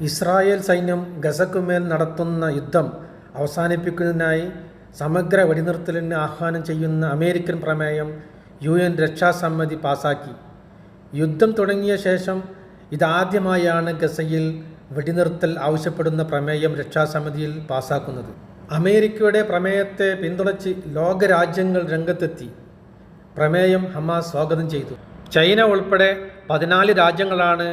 Israel സൈന്യം ഗസക്കുമേൽ നടത്തുന്ന യുദ്ധം അവസാനിപ്പിക്കുന്നതിനായി സമഗ്ര വെടിനിർത്തലിന് ആഹ്വാനം ചെയ്യുന്ന അമേരിക്കൻ പ്രമേയം യു എൻ രക്ഷാസമിതി പാസാക്കി. യുദ്ധം തുടങ്ങിയ ശേഷം ഇതാദ്യമായാണ് ഗസയിൽ വെടിനിർത്തൽ ആവശ്യപ്പെടുന്ന പ്രമേയം രക്ഷാസമിതിയിൽ പാസാക്കുന്നത്. അമേരിക്കയുടെ പ്രമേയത്തെ പിന്തുണച്ച് ലോകരാജ്യങ്ങൾ രംഗത്തെത്തി. പ്രമേയം ഹമാസ് സ്വാഗതം ചെയ്തു. ചൈന ഉൾപ്പെടെ പതിനാല് രാജ്യങ്ങളാണ്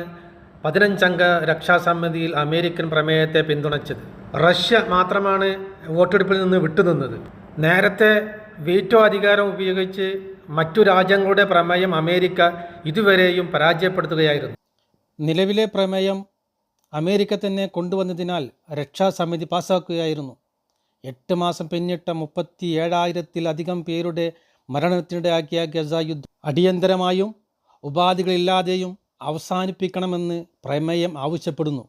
പതിനഞ്ചംഗ രക്ഷാസമിതിയിൽ അമേരിക്കൻ പ്രമേയത്തെ പിന്തുണച്ചത്. റഷ്യ മാത്രമാണ് വോട്ടെടുപ്പിൽ നിന്ന് വിട്ടുനിന്നത്. നേരത്തെ വീറ്റോ അധികാരം ഉപയോഗിച്ച് മറ്റു രാജ്യങ്ങളുടെ പ്രമേയം അമേരിക്ക ഇതുവരെയും പരാജയപ്പെടുത്തുകയായിരുന്നു. നിലവിലെ പ്രമേയം അമേരിക്ക തന്നെ കൊണ്ടുവന്നതിനാൽ രക്ഷാസമിതി പാസാക്കുകയായിരുന്നു. എട്ട് മാസം പിന്നിട്ട മുപ്പത്തി ഏഴായിരത്തിലധികം പേരുടെ മരണത്തിനിടയാക്കിയ ഗസ യുദ്ധം അടിയന്തരമായും ഉപാധികളില്ലാതെയും അവസാനിപ്പിക്കണമെന്ന് പ്രമേയം ആവശ്യപ്പെടുന്നു.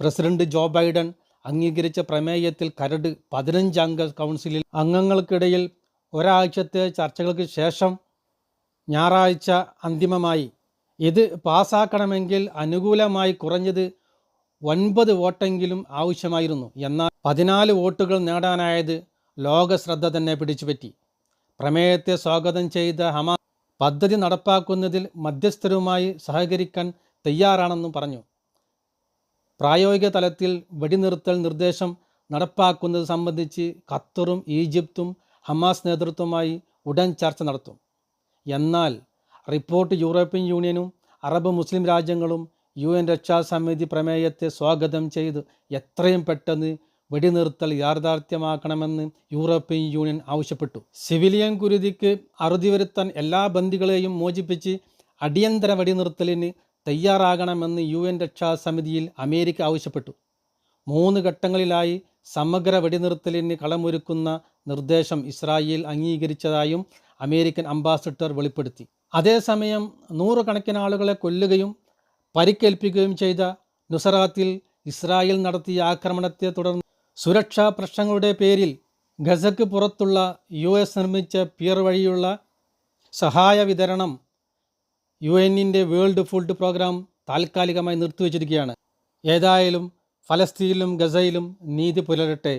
പ്രസിഡന്റ് ജോ ബൈഡൻ അംഗീകരിച്ച പ്രമേയത്തിൽ കരട് പതിനഞ്ചംഗ കൗൺസിലിൽ അംഗങ്ങൾക്കിടയിൽ ഒരാഴ്ചത്തെ ചർച്ചകൾക്ക് ശേഷം ഞായറാഴ്ച അന്തിമമായി. ഇത് പാസാക്കണമെങ്കിൽ അനുകൂലമായി കുറഞ്ഞത് ഒൻപത് വോട്ടെങ്കിലും ആവശ്യമായിരുന്നു. എന്നാൽ പതിനാല് വോട്ടുകൾ നേടാനായത് ലോക ശ്രദ്ധ തന്നെ പിടിച്ചുപറ്റി. പ്രമേയത്തെ സ്വാഗതം ചെയ്ത ഹമാസ് പദ്ധതി നടപ്പാക്കുന്നതിൽ മധ്യസ്ഥരുമായി സഹകരിക്കാൻ തയ്യാറാണെന്നും പറഞ്ഞു. പ്രായോഗിക തലത്തിൽ വെടിനിർത്തൽ നിർദ്ദേശം നടപ്പാക്കുന്നത് സംബന്ധിച്ച് ഖത്തറും ഈജിപ്തും ഹമാസ് നേതൃത്വമായി ഉടൻ ചർച്ച നടത്തും. എന്നാൽ റിപ്പോർട്ട് യൂറോപ്യൻ യൂണിയനും അറബ് മുസ്ലിം രാജ്യങ്ങളും യു എൻ രക്ഷാസമിതി പ്രമേയത്തെ സ്വാഗതം ചെയ്ത് എത്രയും പെട്ടെന്ന് വെടിനിർത്തൽ യാഥാർത്ഥ്യമാക്കണമെന്ന് യൂറോപ്യൻ യൂണിയൻ ആവശ്യപ്പെട്ടു. സിവിലിയൻ കുരുതിക്ക് അറുതി വരുത്താൻ എല്ലാ ബന്ദികളെയും മോചിപ്പിച്ച് അടിയന്തര വെടിനിർത്തലിന് തയ്യാറാകണമെന്ന് യു എൻ രക്ഷാസമിതിയിൽ അമേരിക്ക ആവശ്യപ്പെട്ടു. മൂന്ന് ഘട്ടങ്ങളിലായി സമഗ്ര വെടിനിർത്തലിന് കളമൊരുക്കുന്ന നിർദ്ദേശം ഇസ്രായേൽ അംഗീകരിച്ചതായും അമേരിക്കൻ അംബാസിഡർ വെളിപ്പെടുത്തി. അതേസമയം നൂറുകണക്കിന് ആളുകളെ കൊല്ലുകയും പരിക്കേൽപ്പിക്കുകയും ചെയ്ത നുസറാത്തിൽ ഇസ്രായേൽ നടത്തിയ ആക്രമണത്തെ തുടർന്ന് സുരക്ഷാ പ്രശ്നങ്ങളുടെ പേരിൽ ഗസക്ക് പുറത്തുള്ള യു എസ് നിർമ്മിച്ച പിയർ വഴിയുള്ള സഹായ വിതരണം യു എന്നിന്റെ വേൾഡ് ഫുഡ് പ്രോഗ്രാം താൽക്കാലികമായി നിർത്തിവച്ചിരിക്കുകയാണ്. ഏതായാലും ഫലസ്തീനിലും ഗസയിലും നീതി പുലരട്ടെ.